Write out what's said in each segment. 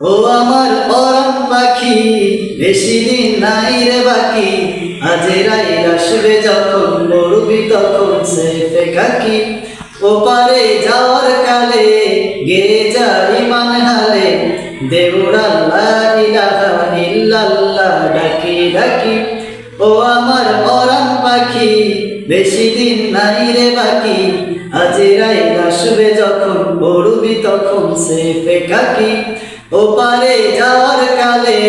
ও আমার পরম পাখি, বেশি দিন নাই রে বাকি। আজেরাই আসবে যখন, মরবি তখন সে ফেকাকি ও পারে যাওয়ার কালে গে যাই মান হালে দেউরাল্লাহ ইলাহা ইল্লাল্লাহ ডাকি ডাকি। ও আমার পাখি বেশি দিন নাই রে বাকি। আজেরাই আসবে যখন, পড়বি তখন সে ফেকাকি ও পারে যাওয়ার কালে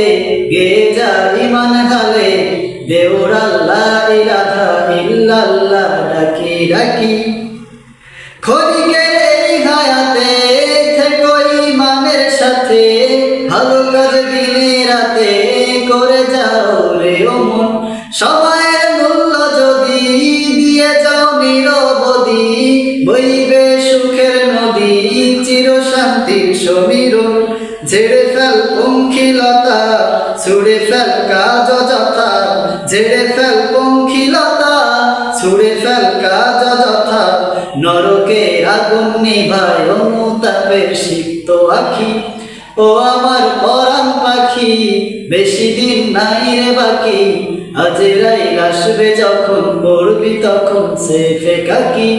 গে যাই মান হালে ইল্লাল্লাহ, ডাকি ডাকি। খনিকের এই হায়াতে থেকো ইমানের সাথে, ভালো কাজ দিনে রাতে করে যাও রে মূল্য সমীরণ, ঝেড়ে ফেল পঙ্খিলতা ছুড়ে ফেল কাজ যথা, ঝেড়ে ফেল পঙ্খিলতা ছুড়ে ফেল কাজ যথা। নরকের আগুন নিভায় অনুতাপের সিক্ত আখি। ও আমার পরাণ পাখি, বেশি দিন নাই রে বাকি। আজেরাই আসবে যখন পড়বি তখন সে ফেকাকি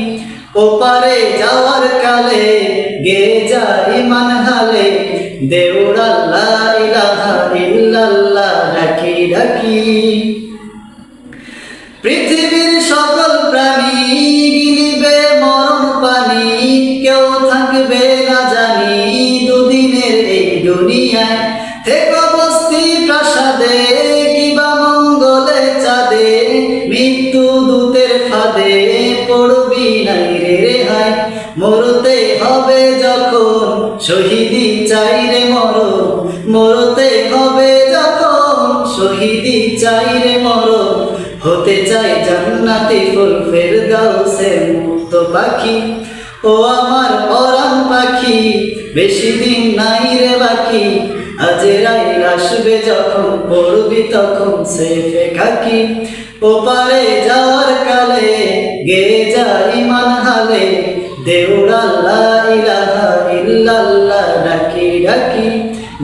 ও পারে যাওয়ার কালে গে যাই মান হালে। দেউরাল্লাহ ইলাহা ইল্লাল্লাহ ডাকি ডাকি পৃথিবীর সকল প্রাণী গিলিবে মরণ পানি। কেউ থাকবে না জানি দুদিনের এই দুনিয়ায়। থেকে বস্তি প্রাসাদে কিবা চাঁদে। মৃত্যু দূতের ফাঁদে, পড়বি নাই রে রেহাই। মরতে হবে যখন, শহীদি চাই রে মর মরতে হবে যখন, শহীদি চাই রে মর হতে চাই জান্নাতি ফুল ফেরদাউসে মুক্ত পাখি। ও আমার পরাণ পাখি, বেশি দিন নাই রে বাকি। আজেরাই আসবে যখন, পড়বি তখন সে ফেকাকি পারে যাওয়ার কালে গে যাই মান হালে దేవుడల్లా ఇలహ ఇల్లల్లా రకి రకి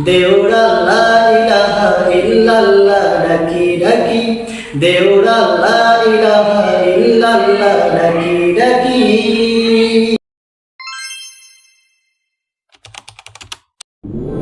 దేవుడల్లా ఇలహ ఇల్లల్లా రకి రకి దేవుడల్లా ఇలహ ఇల్లల్లా రకి రకి Whoa.